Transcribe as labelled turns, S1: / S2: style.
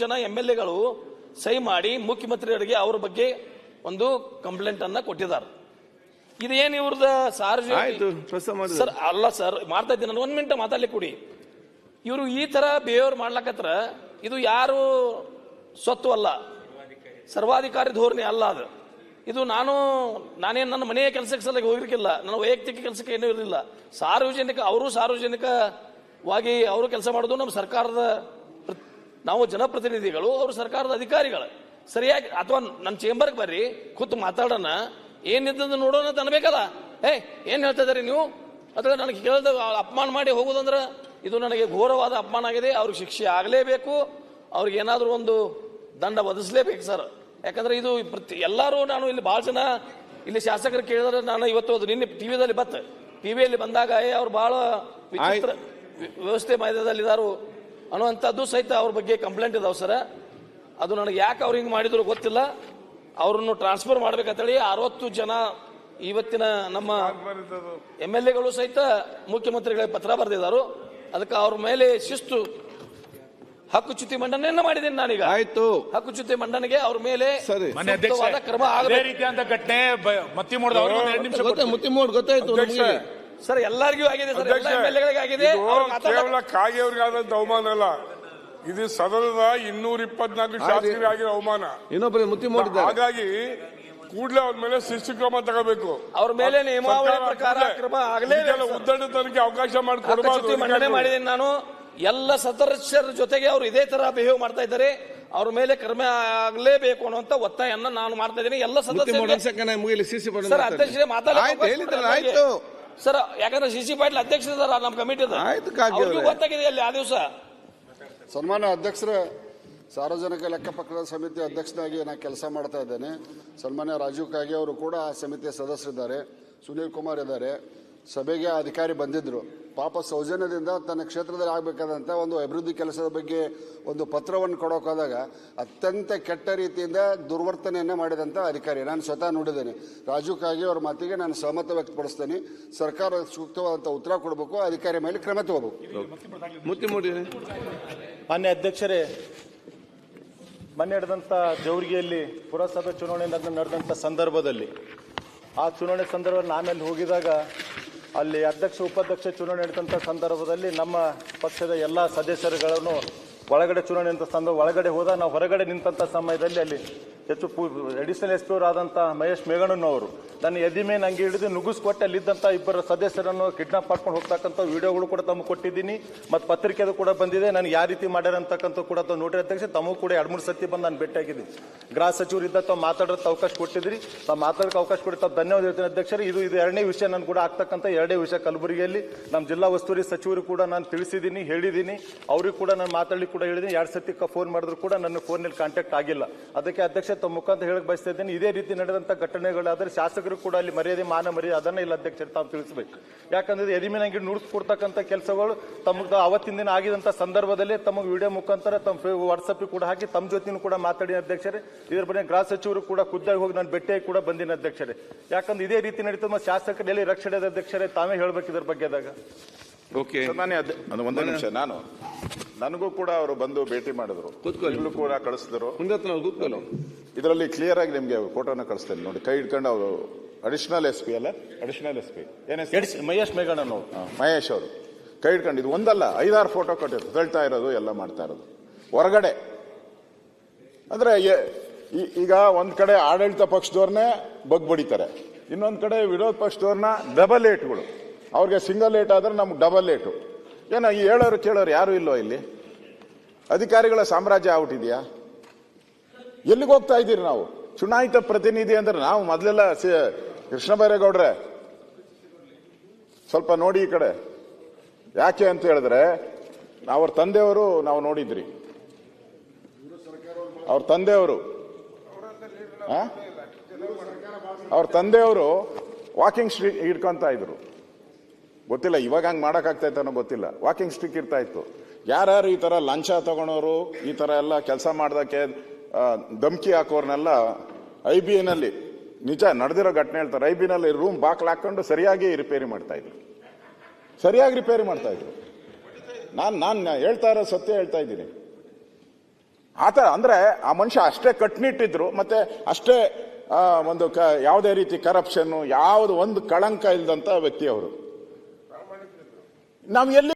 S1: ಜನ M L ಎಗಳು ಸಹಿ ಮಾಡಿ ಮುಖ್ಯಮಂತ್ರಿಯವರಿಗೆ ಅವ್ರ ಬಗ್ಗೆ ಒಂದು ಕಂಪ್ಲೇಂಟ್ ಅನ್ನ ಕೊಟ್ಟಿದ್ದಾರೆ. ಇದೇನು ಇವ್ರದ ಸಾರ್ವಜನಿಕ ಸರ್ ಅಲ್ಲ ಸರ್ ಮಾಡ್ತಾ ಇದ್ದೀನಿ ನಾನು. ಒಂದ್ ಮಿನಿಟ್ ಮಾತಾಡ್ಲಿಕ್ಕೆ ಕೊಡಿ. ಇವರು ಈ ತರ ಬಿಹೇವಿಯರ್ ಮಾಡ್ಲಕತ್ರ ಇದು ಯಾರು ಸ್ವತ್ತು ಅಲ್ಲ. ಸರ್ವಾಧಿಕಾರಿ ಧೋರಣೆ ಅಲ್ಲ ಅದು. ಇದು ನಾನು ನಾನೇನು ನನ್ನ ಮನೆಯ ಕೆಲಸಕ್ಕೆ ಸಲ ಹೋಗಿರ್ಕಿಲ್ಲ ನನ್ನ ವೈಯಕ್ತಿಕ ಕೆಲಸಕ್ಕೆ ಏನೂ ಇರಲಿಲ್ಲ. ಸಾರ್ವಜನಿಕ ಅವರು ಸಾರ್ವಜನಿಕವಾಗಿ ಅವರು ಕೆಲಸ ಮಾಡೋದು ನಮ್ಮ ಸರ್ಕಾರದ ನಾವು ಜನಪ್ರತಿನಿಧಿಗಳು ಅವರು ಸರ್ಕಾರದ ಅಧಿಕಾರಿಗಳು. ಸರಿಯಾಗಿ ಅಥವಾ ನನ್ನ ಚೇಂಬರ್ಗೆ ಬರ್ರಿ ಕೂತು ಮಾತಾಡೋಣ. ಏನಿದ್ದಂದು ನೋಡೋಣ ಅಂತ ಅನ್ಬೇಕಲ್ಲ? ಏ ಏನು ಹೇಳ್ತಾ ಇದ್ದಾರೆ ನೀವು? ಅಥವಾ ನನಗೆ ಕೇಳ್ದ ಅಪಮಾನ ಮಾಡಿ ಹೋಗೋದಂದ್ರೆ ಇದು ನನಗೆ ಘೋರವಾದ ಅಪಮಾನ ಆಗಿದೆ. ಅವ್ರಿಗೆ ಶಿಕ್ಷೆ ಆಗಲೇಬೇಕು. ಅವ್ರಿಗೆ ಏನಾದರೂ ಒಂದು ದಂಡ ಒದಿಸ್ಲೇಬೇಕು ಸರ್. ಯಾಕಂದ್ರೆ ಇದು ಪ್ರತಿ ಎಲ್ಲರೂ ನಾನು ಇಲ್ಲಿ ಭಾಳ ಜನ ಇಲ್ಲಿ ಶಾಸಕರು ಕೇಳಿದ್ರೆ ನಾನು ಇವತ್ತು ಅದು ನಿನ್ನೆ ಟಿವಿದಲ್ಲಿ ಬತ್ತ ಟಿವಿಯಲ್ಲಿ ಬಂದಾಗ ಏ ಅವ್ರು ಭಾಳ ವಿಚಿತ್ರ ವ್ಯವಸ್ಥೆ ಮೈದಾನದಲ್ಲಿದ್ದಾರು ಅನ್ನುವಂಥದ್ದು ಸಹಿತ ಅವ್ರ ಬಗ್ಗೆ ಕಂಪ್ಲೇಂಟ್ ಇದಾವೆ ಸರ. ಅದು ನನಗೆ ಯಾಕೆ ಅವ್ರು ಹಿಂಗೆ ಮಾಡಿದ್ರು ಗೊತ್ತಿಲ್ಲ. ಅವ್ರನ್ನು ಟ್ರಾನ್ಸ್ಫರ್ ಮಾಡ್ಬೇಕಂತೇಳಿ ಅರವತ್ತು ಜನ ಇವತ್ತಿನ ನಮ್ಮ ಎಂ ಎಲ್ ಎಗಳು ಸಹಿತ ಮುಖ್ಯಮಂತ್ರಿಗಳಿಗೆ ಪತ್ರ ಬರೆದಿದ್ದಾರೆ ಅದಕ್ಕೆ ಅವ್ರ ಮೇಲೆ ಶಿಸ್ತು. ಹಕ್ಕುಚ್ಯುತಿ ಮಂಡನೆಯನ್ನ ಮಾಡಿದ್ದೀನಿ ನಾನೀಗ.
S2: ಆಯ್ತು.
S1: ಹಕ್ಕುಚ್ಯುತಿ ಮಂಡನೆಗೆ ಅವ್ರ ಮೇಲೆ ಕ್ರಮ ಆಗಬೇಕು.
S3: ಘಟನೆ ನಿಮಿಷ
S2: ಗೊತ್ತ ಗೊತ್ತಾಯ್ತು.
S1: ಸರ್ ಎಲ್ಲರಿಗೂ ಆಗಿದೆ ಸರ್ ಎಲ್ಲ ಆಗಿದೆ. ಅವ್ರು ಮಾತಾಡ-
S4: ಕೇವಲ ಕಾಗೆಯವರಿಗಾದಂತ ಅವಮಾನ ಅಲ್ಲ. ಇದು ಸದನದ ಇನ್ನೂರ ಇಪ್ಪತ್ನಾಲ್ಕು ಶಾಸಕರಿಗೆ ಆಗಿರೋ ಅವಮಾನ.
S2: ಇನ್ನೊಬ್ಬರಿಗೆ ಮುತ್ತಿ ಮಾಡಿದ್ದಾರೆ.
S4: ಹಾಗಾಗಿ ಕೂಡಲೇ ಅವ್ರ ಮೇಲೆ ಶಿಸ್ತು ಕ್ರಮ ತಗೋಬೇಕು.
S1: ಅವ್ರ ಮೇಲೆ ನಿಯಮಾವಳಿ
S4: ಸರ್ಕಾರ
S1: ಪ್ರಕಾರ
S4: ಕೂಡ್ಲೇ
S1: ಕ್ರಮ ಆಗಲೇ
S4: ಉದ್ದಂಡ
S1: ಸರ್.
S4: ಉದ್ದಟತನಕ್ಕೆ ಅವಕಾಶ ಮಾಡಿಕೊಡಬಾರ್ದು
S1: ಮಂಡನೆ ಮಾಡಿದ್ದೀನಿ ನಾನು. ಎಲ್ಲ ಸದಸ್ಯರ ಜೊತೆಗೆ ಅವರು ಇದೇ ತರ ಬಿಹೇವ್ ಮಾಡ್ತಾ ಇದ್ದಾರೆ. ಅವ್ರ ಮೇಲೆ ಕ್ರಮ ಆಗಲೇಬೇಕು ಅನ್ನುವಂತ ಒತ್ತಾಯನ್ನ ನಾನು ಮಾಡ್ತಾ ಇದ್ದೀನಿ. ಎಲ್ಲ
S2: ಮುತ್ತಿ ಮೋಡ್
S1: ಸದಸ್ಯರಿಗೆ
S2: ಮುಗಿಲಿ
S1: ಸರ್ ಅಧ್ಯಕ್ಷರೇ
S2: ಆಯ್ತು ಹೇಳಿದ್ರಲ್ಲ ಆಯ್ತು.
S1: ಸರ್ ಯಾಕಂದ್ರೆ ಸಿ ಸಿ ಪಾಟೀಲ್ ಸರ್ ನಮ್ಮ ಕಮಿಟಿ
S2: ಆಯ್ತು, ಕಾಗೆ
S1: ಅವ್ರಿಗೂ
S2: ಅವ್ರೆ.
S1: ಗೊತ್ತಾಗಿದೆ ಅಲ್ಲಿ ಆ ದಿವಸ.
S5: ಸನ್ಮಾನ್ಯ ಅಧ್ಯಕ್ಷರ ಸಾರ್ವಜನಿಕ ಲೆಕ್ಕಪತ್ರ ಸಮಿತಿ ಅಧ್ಯಕ್ಷನಾಗಿ ನಾನು ಕೆಲಸ ಮಾಡ್ತಾ ಇದ್ದೇನೆ. ಸನ್ಮಾನ್ಯ ರಾಜೀವ್ ಕಾಗೆ ಅವರು ಕೂಡ ಆ ಸಮಿತಿಯ ಸದಸ್ಯರಿದ್ದಾರೆ. ಸುನೀಲ್ ಕುಮಾರ್ ಇದ್ದಾರೆ. ಸಭೆಗೆ ಆ ಅಧಿಕಾರಿ ಬಂದಿದ್ರು. ಪಾಪ ಸೌಜನ್ಯದಿಂದ ತನ್ನ ಕ್ಷೇತ್ರದಲ್ಲಿ ಆಗಬೇಕಾದಂಥ ಒಂದು ಅಭಿವೃದ್ಧಿ ಕೆಲಸದ ಬಗ್ಗೆ ಒಂದು ಪತ್ರವನ್ನು ಕೊಡೋಕ್ಕೋದಾಗ ಅತ್ಯಂತ ಕೆಟ್ಟ ರೀತಿಯಿಂದ ದುರ್ವರ್ತನೆಯನ್ನು ಮಾಡಿದಂಥ ಅಧಿಕಾರಿ. ನಾನು ಸ್ವತಃ ನೋಡಿದ್ದೇನೆ. ರಾಜು ಕಾಗೆ ಅವರ ಮಾತಿಗೆ ನಾನು ಸಹಮತ ವ್ಯಕ್ತಪಡಿಸ್ತೇನೆ. ಸರ್ಕಾರ ಸೂಕ್ತವಾದಂಥ ಉತ್ತರ ಕೊಡಬೇಕು ಅಧಿಕಾರಿ ಮೇಲೆ ಕ್ರಮ ತಗೋಬೇಕು.
S2: ಮುತ್ತಿ ಮೋಡಿ.
S6: ಮಾನ್ಯ ಅಧ್ಯಕ್ಷರೇ ಮೊನ್ನೆ ನಡೆದಂಥ ಜೌರಿಗೆಯಲ್ಲಿ ಪುರಸಭೆ ಚುನಾವಣೆ ನಡೆದ- ನಡೆದಂಥ ಸಂದರ್ಭದಲ್ಲಿ ಆ ಚುನಾವಣೆ ಸಂದರ್ಭದಲ್ಲಿ ನಾನಲ್ಲಿ ಅಲ್ಲಿ ಹೋಗಿದಾಗ ಅಲ್ಲಿ ಅಧ್ಯಕ್ಷ, ಉಪಾಧ್ಯಕ್ಷ ಚುನಾವಣೆ ನಡೆದಂಥ ಸಂದರ್ಭದಲ್ಲಿ ನಮ್ಮ ಪಕ್ಷದ ಎಲ್ಲ ಸದಸ್ಯರುಗಳನ್ನು ಒಳಗಡೆ ಚುನಾವಣೆ ಅಂತ ಸಂದರ್ಭ, ಒಳಗಡೆ ಹೋದ ನಾವು ಹೊರಗಡೆ ನಿಂತಹ ಸಮಯದಲ್ಲಿ ಅಲ್ಲಿ ಹೆಚ್ಚು ಅಡಿಷನಲ್ ಎಸ್ ಪಿ ಆದಂಥ ಮಹೇಶ್ ಮೇಘಣ್ಣನವರು, ನನ್ನ ಎದಿ ಮೇಲೆ ನಂಗೆ ಹಿಡಿದು ನುಗ್ಗಿಸ್ಕೊಟ್ಟು ಅಲ್ಲಿದ್ದಂಥ ಇಬ್ಬರು ಸದಸ್ಯರನ್ನು ಕಿಡ್ನಾಪ್ ಮಾಡ್ಕೊಂಡು ಹೋಗ್ತಕ್ಕಂಥ ವಿಡಿಯೋಗಳು ಕೂಡ ತಮಗೆ ಕೊಟ್ಟಿದ್ದೀನಿ. ಮತ್ತು ಪತ್ರಿಕೆದು ಕೂಡ ಬಂದಿದೆ. ನನಗೆ ಯಾವ ರೀತಿ ಮಾಡ್ಯಾರ ಅಂತಕ್ಕಂಥ ಕೂಡ ತಾವು ನೋಡ್ರಿ ತಮಗೂ ಕೂಡ ಎರಡು ಮೂರು ಸತಿ ಬಂದು ನಾನು ಭೇಟಿಯಾಗಿದ್ದೀನಿ ಗೃಹ ಸಚಿವರು ಇದ್ದ ತಾವು ಮಾತಾಡೋಕೆ ಅವಕಾಶ ಕೊಟ್ಟಿದ್ರಿ ತಾವು ಮಾತಾಡೋಕೆ ಅವಕಾಶ ಕೊಡಿ ತಾವು ಧನ್ಯವಾದ ಹೇಳ್ತೀನಿ ಅಧ್ಯಕ್ಷರು. ಇದು ಇದು ಎರಡನೇ ವಿಷಯ ನಾನು ಕೂಡ ಆಗ್ತಕ್ಕಂಥ ಎರಡನೇ ವಿಷಯ ಕಲಬುರಗಿಯಲ್ಲಿ. ನಮ್ಮ ಜಿಲ್ಲಾ ಉಸ್ತುವಾರಿ ಸಚಿವರು ಕೂಡ ನಾನು ತಿಳಿಸಿದ್ದೀನಿ, ಹೇಳಿದ್ದೀನಿ. ಅವರಿಗೂ ಕೂಡ ನಾನು ಮಾತಾಡಲಿಕ್ಕೆ ಕೂಡ ಹೇಳಿದ್ದೀನಿ. ಎರಡು ಸತಿ ಫೋನ್ ಮಾಡಿದ್ರು ಕೂಡ ನನ್ನ ಫೋನಲ್ಲಿ ಕಾಂಟ್ಯಾಕ್ಟ್ ಆಗಿಲ್ಲ. ಅದಕ್ಕೆ ಅಧ್ಯಕ್ಷ ತಮ್ಮ ಮುಖಾಂತರ ಹೇಳಕ್ ಬಯಸ್ತಾ ಇದ್ದೀನಿ. ಇದೇ ರೀತಿ ನಡೆದಂಥ ಘಟನೆಗಳಾದರೆ ಶಾಸಕರು ಕೂಡ ಅಲ್ಲಿ ಮರ್ಯಾದೆ ಮಾನ ಮರ್ಯಾದೆ ಅದನ್ನ ಇಲ್ಲ ಅಧ್ಯಕ್ಷರು ತಾವು ತಿಳಿಸಬೇಕು. ಯಾಕಂದ್ರೆ ಎದಿಮಿನಂಗಿ ನುಡಿಸ್ಕೊಡ್ತಕ್ಕಂಥ ಕೆಲಸಗಳು ತಮಗೆ ಅವತ್ತಿನ ದಿನ ಆಗಿದಂಥ ಸಂದರ್ಭದಲ್ಲಿ ತಮಗೆ ವಿಡಿಯೋ ಮುಖಾಂತರ ತಮ್ಮ ವಾಟ್ಸಪ್ ಕೂಡ ಹಾಕಿ ತಮ್ಮ ಜೊತೆನೂ ಕೂಡ ಮಾತಾಡಿ ಅಧ್ಯಕ್ಷರೇ. ಇದರ ಬಗ್ಗೆ ಗೃಹ ಸಚಿವರು ಕೂಡ ಖುದ್ದಾಗಿ ಹೋಗಿ ನಾನು ಭೇಟಿಯಾಗಿ ಕೂಡ ಬಂದಿನ ಅಧ್ಯಕ್ಷರೇ. ಯಾಕಂದ್ರೆ ಇದೇ ರೀತಿ ನಡೀತದೆ ಮತ್ತು ಶಾಸಕರು ಎಲ್ಲಿ ರಕ್ಷಣೆ ಅಧ್ಯಕ್ಷರೇ ತಾವೇ ಹೇಳ್ಬೇಕು ಇದ್ರ ಬಗ್ಗೆದಾಗ
S2: ಓಕೆ.
S7: ನಾನೇ ಅದು ಒಂದೇ ನಿಮಿಷ ನಾನು ನನಗೂ ಕೂಡ ಅವರು ಬಂದು ಭೇಟಿ ಮಾಡಿದ್ರು. ಕೂಡ ಕಳಿಸಿದ್ರು.
S2: ಮುಂದೆ ನಾವು ಕೂತ್ಕೊಳ್ಳಿ.
S7: ಇದರಲ್ಲಿ ಕ್ಲಿಯರ್ ಆಗಿ ನಿಮಗೆ ಫೋಟೋನ ಕಳಿಸ್ತೇನೆ. ನೋಡಿ ಕೈ ಹಿಡ್ಕೊಂಡು ಅವರು ಅಡಿಷನಲ್ ಎಸ್ ಪಿ ಅಲ್ಲ? ಅಡಿಷನಲ್ ಎಸ್ ಪಿ ಏನೇ?
S6: ಮಹೇಶ್ ಮೇಘಣ್ಣನವರು.
S7: ಅವರು ಮಹೇಶ್ ಅವರು. ಕೈ ಹಿಡ್ಕೊಂಡು ಇದು ಒಂದಲ್ಲ ಐದಾರು ಫೋಟೋ ಕೊಟ್ಟಿದ್ರು. ತಳ್ತಾ ಇರೋದು ಎಲ್ಲ ಮಾಡ್ತಾ ಇರೋದು. ಹೊರಗಡೆ. ಅಂದರೆ ಈಗ ಒಂದು ಕಡೆ ಆಡಳಿತ ಪಕ್ಷದವ್ರನ್ನೇ ಬಗ್ ಬಡಿತಾರೆ. ಇನ್ನೊಂದ್ ಕಡೆ ವಿರೋಧ ಪಕ್ಷದವ್ರನ್ನ ಡಬಲ್ ಏಟ್ಗಳು ಅವ್ರಿಗೆ ಸಿಂಗಲ್ ಏಟ್ ಆದ್ರೆ ನಮ್ಗೆ ಡಬಲ್ ಏಟು ಏನೋ ಈ ಹೇಳೋರು ಕೇಳೋರು ಯಾರು ಇಲ್ಲೋ ಇಲ್ಲಿ? ಅಧಿಕಾರಿಗಳ ಸಾಮ್ರಾಜ್ಯ ಆಗ್ಬಿಟ್ಟಿದ್ಯಾ ಎಲ್ಲಿಗೆ ಹೋಗ್ತಾ ಇದ್ದೀರಿ ನಾವು? ಚುನಾಯಿತ ಪ್ರತಿನಿಧಿ ಅಂದ್ರೆ ನಾವು ಮೊದಲೆಲ್ಲ ಕೃಷ್ಣ ಬೈರೇಗೌಡ್ರೆ ಸ್ವಲ್ಪ ನೋಡಿ ಈ ಕಡೆ. ಯಾಕೆ ಅಂತ ಹೇಳಿದ್ರೆ, ಅವ್ರ ತಂದೆಯವರು ನಾವು ನೋಡಿದ್ರಿ. ಅವ್ರ ತಂದೆಯವರು? ಅವ್ರ ತಂದೆಯವರು ವಾಕಿಂಗ್ ಸ್ಟ್ರೀಟ್ ಹಿಡ್ಕೊಂತ ಇದ್ರು. ಗೊತ್ತಿಲ್ಲ, ಇವಾಗ ಹಂಗೆ ಮಾಡೋಕ್ಕಾಗ್ತಾ ಅನ್ನೋ ಗೊತ್ತಿಲ್ಲ. ವಾಕಿಂಗ್ ಸ್ಟಿಕ್ ಇರ್ತಾ ಇತ್ತು. ಯಾರ್ಯಾರು ಈ ತರ ಲಂಚ ತಗೊಳೋರು, ಈ ತರ ಎಲ್ಲ ಕೆಲಸ ಮಾಡ್ದಕ್ಕೆ ಧಮ್ಕಿ ಹಾಕೋರ್ನೆಲ್ಲ ಐ ಬಿ ಎನಲ್ಲಿ ನಿಜ ನಡೆದಿರೋ ಘಟನೆ ಹೇಳ್ತಾರೆ. ಐ ಬಿ ನಲ್ಲಿ ರೂಮ್ ಬಾಕ್ಲ್ ಹಾಕೊಂಡು ಸರಿಯಾಗಿ ರಿಪೇರಿ ಮಾಡ್ತಾ ಇದ್ರು. ಸರಿಯಾಗಿ ರಿಪೇರಿ ಮಾಡ್ತಾ ಇದ್ರು. ನಾನು ನಾನು ಹೇಳ್ತಾ ಇರೋ ಸತ್ಯ ಹೇಳ್ತಾ ಇದ್ದೀನಿ. ಆ ಥರ ಅಂದರೆ ಆ ಮನುಷ್ಯ ಅಷ್ಟೇ ಕಟ್ನಿಟ್ಟಿದ್ರು, ಮತ್ತೆ ಅಷ್ಟೇ ಒಂದು ಕ, ಯಾವುದೇ ರೀತಿ ಕರಪ್ಷನ್ನು ಯಾವುದು ಒಂದು ಕಳಂಕ ಇಲ್ಲದಂತ ವ್ಯಕ್ತಿ ಅವರು. ನಾವು ಎಲ್ಲಿ